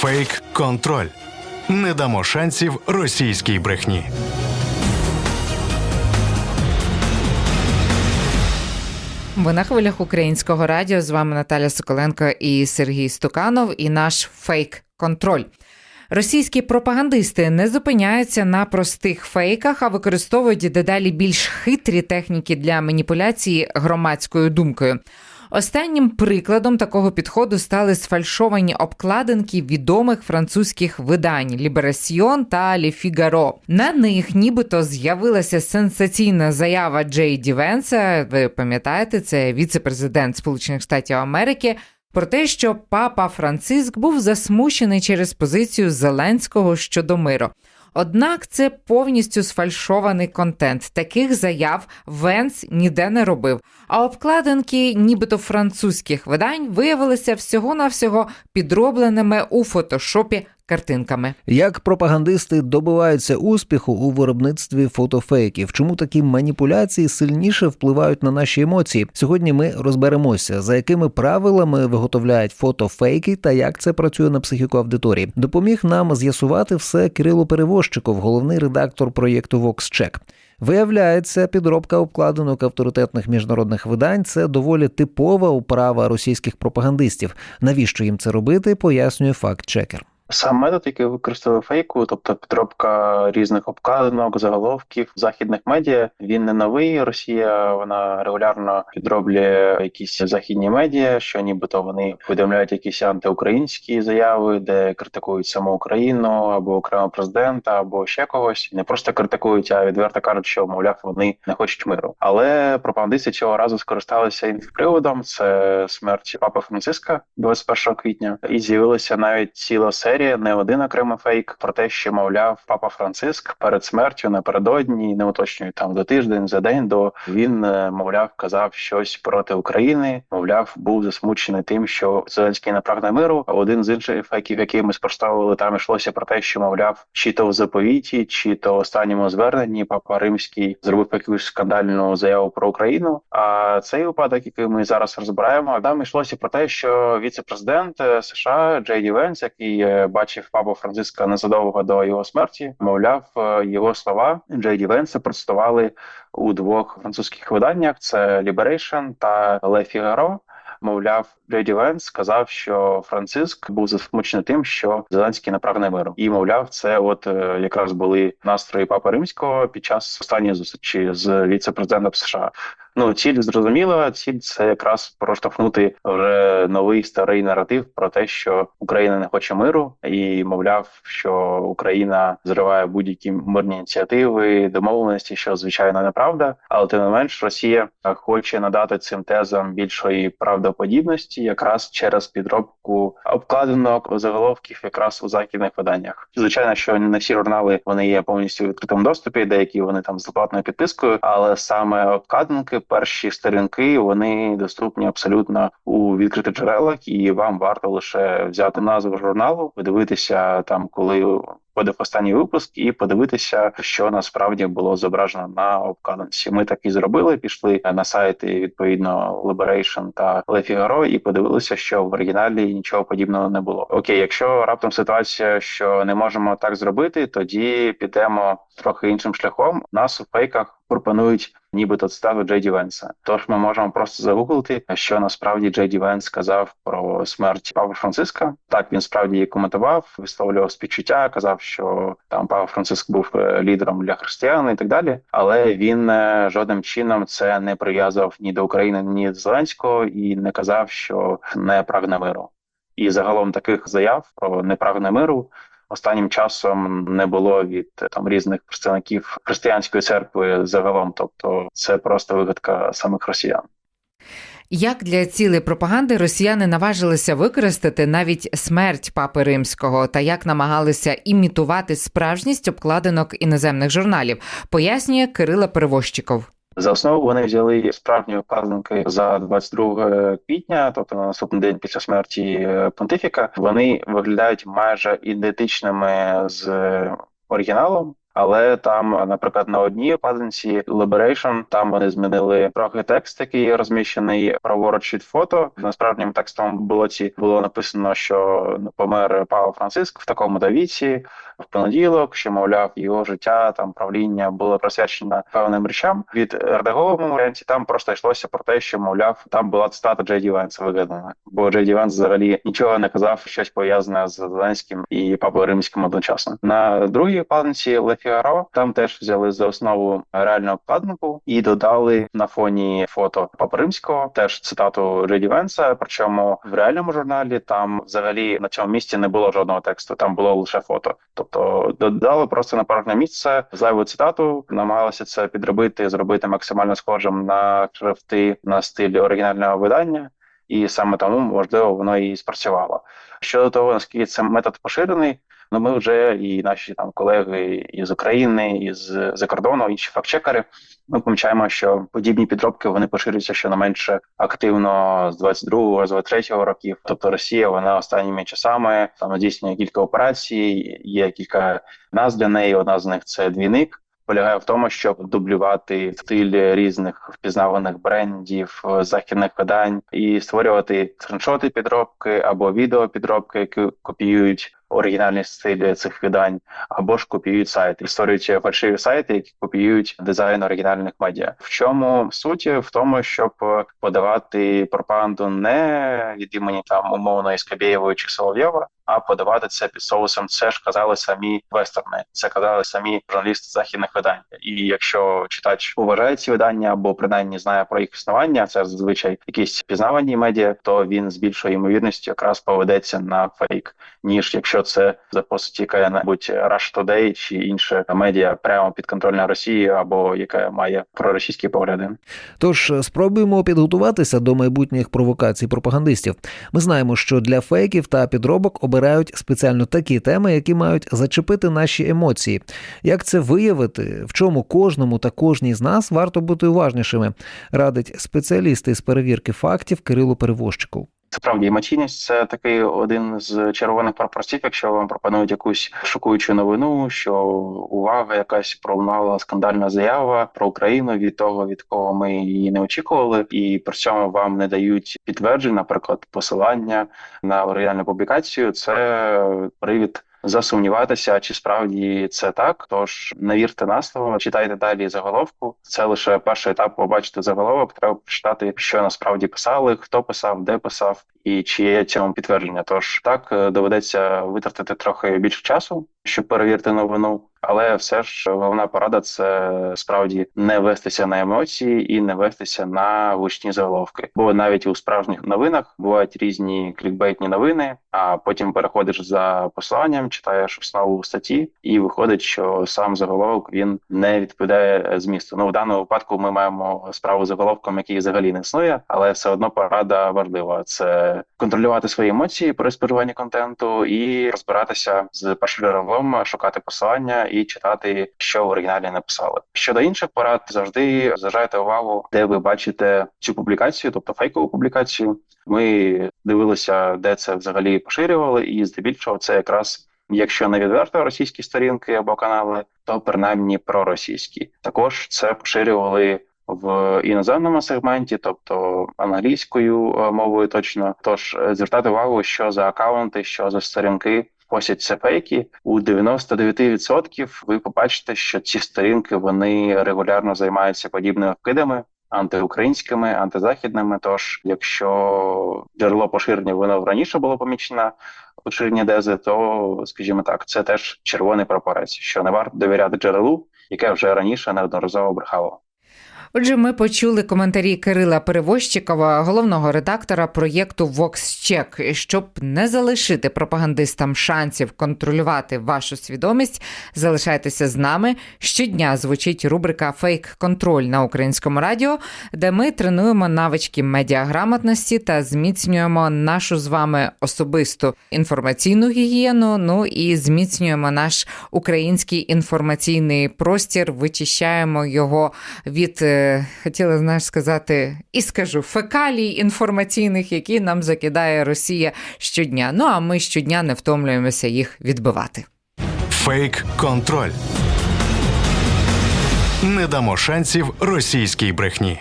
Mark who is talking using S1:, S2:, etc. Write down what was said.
S1: Фейк контроль. Не дамо шансів російській брехні.
S2: Ви на хвилях українського радіо. З вами Наталя Соколенко і Сергій Стуканов, і наш фейк-контроль. Російські пропагандисти не зупиняються на простих фейках, а використовують дедалі більш хитрі техніки для маніпуляції громадською думкою. Останнім прикладом такого підходу стали сфальшовані обкладинки відомих французьких видань Ліберасьйон та Лі Фігаро. На них нібито з'явилася сенсаційна заява Джей Ді Венса. Ви пам'ятаєте, це віце-президент Сполучених Штатів Америки. Про те, що папа Франциск був засмучений через позицію Зеленського щодо миру. Однак це повністю сфальшований контент. Таких заяв Венс ніде не робив. А обкладинки, нібито французьких видань, виявилися всього-навсього підробленими у фотошопі картинками.
S3: Як пропагандисти добиваються успіху у виробництві фотофейків? Чому такі маніпуляції сильніше впливають на наші емоції? Сьогодні ми розберемося, за якими правилами виготовляють фотофейки та як це працює на психіку аудиторії. Допоміг нам з'ясувати все Кирило Перевозчиков, головний редактор проєкту VoxCheck. Виявляється, підробка обкладинок авторитетних міжнародних видань це доволі типова управа російських пропагандистів. Навіщо їм це робити? Пояснює факт-чекер.
S4: Сам метод, який використовує фейку, тобто підробка різних обкладинок, заголовків західних медіа, він не новий. Росія вона регулярно підроблює якісь західні медіа, що нібито вони повідомляють якісь антиукраїнські заяви, де критикують саму Україну або окремо президента, або ще когось. Не просто критикують, а відверто кажуть, що мовляв вони не хочуть миру. Але пропагандисти цього разу скористалися іншим приводом. Це смерть папи Франциска 21 квітня, і з'явилася навіть ціла серія серія, не один окремий фейк про те, що мовляв папа Франциск перед смертю напередодні, не уточнюю там до тиждень, за день до він е, мовляв казав щось проти України. Мовляв, був засмучений тим, що Зеленський не прагне миру. А один з інших фейків, які ми спростовували, там йшлося про те, що мовляв, чи то в заповіті, чи то в останньому зверненні папа Римський зробив якусь скандальну заяву про Україну. А цей випадок, який ми зараз розбираємо, там йшлося про те, що віце-президент е, США Джей Ді Венс, який е, бачив папу Франциска незадовго до його смерті. Мовляв, е, його слова Джей Ді Венса процитували у двох французьких виданнях: це Liberation та Le Figaro. Мовляв, Джейді Венс сказав, що Франциск був засмучений тим, що Зеленський не прагне миру, і мовляв, це от е, якраз були настрої Папи Римського під час останньої зустрічі з віце-президентом США. Ну, ціль зрозуміла. Ціль це якраз проштовхнути вже новий старий наратив про те, що Україна не хоче миру, і мовляв, що Україна зриває будь-які мирні ініціативи, домовленості, що звичайно неправда. Але тим не менш, Росія хоче надати цим тезам більшої правдоподібності, якраз через підробку обкладинок заголовків, якраз у західних виданнях. Звичайно, що не всі журнали вони є повністю в відкритому доступі, деякі вони там з платною підпискою, але саме обкладинки перші сторінки вони доступні абсолютно у відкритих джерелах, і вам варто лише взяти назву журналу, подивитися там, коли виходив останній випуск, і подивитися, що насправді було зображено на обкладинці. Ми так і зробили. Пішли на сайти відповідно Liberation та Le Figaro і подивилися, що в оригіналі нічого подібного не було. Окей, якщо раптом ситуація, що не можемо так зробити, тоді підемо трохи іншим шляхом. Нас у фейках пропонують нібито цитату Джей Венса. Тож ми можемо просто загуглити, що насправді Джей Ді Венс сказав про смерть Папи Франциска. Так він справді її коментував, висловлював співчуття, казав, що там Папа Франциск був е, лідером для християн і так далі. Але він е, жодним чином це не прив'язував ні до України, ні до Зеленського і не казав, що не прагне миру. І загалом таких заяв про непрагне миру останнім часом не було від там різних представників християнської церкви загалом, тобто це просто вигадка самих росіян.
S2: Як для цілей пропаганди росіяни наважилися використати навіть смерть папи римського та як намагалися імітувати справжність обкладинок іноземних журналів, пояснює Кирила Перевозчиков.
S4: За основу вони взяли справжні обкладинки за 22 квітня, тобто на наступний день після смерті понтифіка. Вони виглядають майже ідентичними з оригіналом. Але там, наприклад, на одній опазинці Liberation, там вони змінили трохи текст, який розміщений праворуч від фото. На справжньому текстовому блоці було написано, що помер Павло Франциск в такому то віці в понеділок, що мовляв його життя там правління було присвячено певним речам. Від редагованому варіанті там просто йшлося про те, що мовляв там була цитата Джей Ді Венса вигадана, бо Джей Ді Венс взагалі нічого не казав, щось пов'язане з Зеленським і Папою Римським одночасно. На другій обкладинці Ле Фігаро там теж взяли за основу реальну обкладинку і додали на фоні фото Папи Римського теж цитату Джей Ді Венса. Причому в реальному журналі там взагалі на цьому місці не було жодного тексту, там було лише фото. Тобто додали просто на порожнє місце зайву цитату, намагалися це підробити, зробити максимально схожим на шрифти на стиль оригінального видання. І саме тому можливо воно і спрацювало. Щодо того, наскільки це метод поширений, ну ми вже і наші там колеги із України, із за кордону, інші фактчекери, ми помічаємо, що подібні підробки вони поширюються щонайменше активно з 22-го, з 23-го років. Тобто Росія вона останніми часами там здійснює кілька операцій. Є кілька назв для неї. Одна з них це двійник. Полягає в тому, щоб дублювати стиль різних впізнаваних брендів, західних видань і створювати скріншоти підробки або відео підробки, які копіюють оригінальний стиль цих видань, або ж копіюють сайти, створюють фальшиві сайти, які копіюють дизайн оригінальних медіа. В чому суть? В тому, щоб подавати пропаганду не від імені там умовно Скабєєвої чи Соловйова, а подавати це під соусом. Це ж казали самі вестерни, це казали самі журналісти західних видань. І якщо читач уважає ці видання або принаймні знає про їх існування, це зазвичай якісь пізнавані медіа, то він з більшою ймовірністю якраз поведеться на фейк, ніж якщо це за по суті яка-небудь Rush Today чи інше медіа прямо підконтрольна Росії або яка має проросійські погляди.
S3: Тож спробуємо підготуватися до майбутніх провокацій пропагандистів. Ми знаємо, що для фейків та підробок обирають спеціально такі теми, які мають зачепити наші емоції. Як це виявити, в чому кожному та кожній з нас варто бути уважнішими, радить спеціаліст із перевірки фактів Кирило Перевозчиков.
S4: Справді емоційність це такий один з червоних прапорців. Якщо вам пропонують якусь шокуючу новину, що увага якась пролунала скандальна заява про Україну від того, від кого ми її не очікували, і при цьому вам не дають підтверджень, наприклад, посилання на оригінальну публікацію. Це привід засумніватися, чи справді це так. Тож не вірте на слово, читайте далі заголовку. Це лише перший етап. Побачити заголовок. Треба почитати, що насправді писали, хто писав, де писав, і чи є цьому підтвердження. Тож так доведеться витратити трохи більше часу, щоб перевірити новину. Але все ж головна порада це справді не вестися на емоції і не вестися на гучні заголовки. Бо навіть у справжніх новинах бувають різні клікбейтні новини, а потім переходиш за посиланням, читаєш основу статті, і виходить, що сам заголовок він не відповідає змісту. Ну в даному випадку ми маємо справу з заголовком, який взагалі не існує, але все одно порада важлива. Це контролювати свої емоції при споживанні контенту і розбиратися з першоджерелом, шукати посилання і читати, що в оригіналі написали. Щодо інших порад, завжди зважайте увагу, де ви бачите цю публікацію, тобто фейкову публікацію. Ми дивилися, де це взагалі поширювали, і здебільшого це якраз. Якщо не відверто російські сторінки або канали, то принаймні проросійські. Також це поширювали в іноземному сегменті, тобто англійською мовою, точно. Тож звертати увагу, що за акаунти, що за сторінки постять це фейки. У 99% ви побачите, що ці сторінки вони регулярно займаються подібними вкидами. Антиукраїнськими, антизахідними. Тож, якщо джерело поширення воно раніше було помічено поширення дези, то скажімо так, це теж червоний прапорець, що не варто довіряти джерелу, яке вже раніше неодноразово брехало.
S2: Отже, ми почули коментарі Кирила Перевозчикова, головного редактора проєкту VoxCheck. Щоб не залишити пропагандистам шансів контролювати вашу свідомість, залишайтеся з нами. Щодня звучить рубрика Фейк контроль на українському радіо, де ми тренуємо навички медіаграмотності та зміцнюємо нашу з вами особисту інформаційну гігієну. Ну і зміцнюємо наш український інформаційний простір, вичищаємо його від хотіла знаєш сказати, і скажу фекалій інформаційних, які нам закидає Росія щодня. Ну а ми щодня не втомлюємося їх відбивати.
S1: Фейк контроль. Не дамо шансів російській брехні.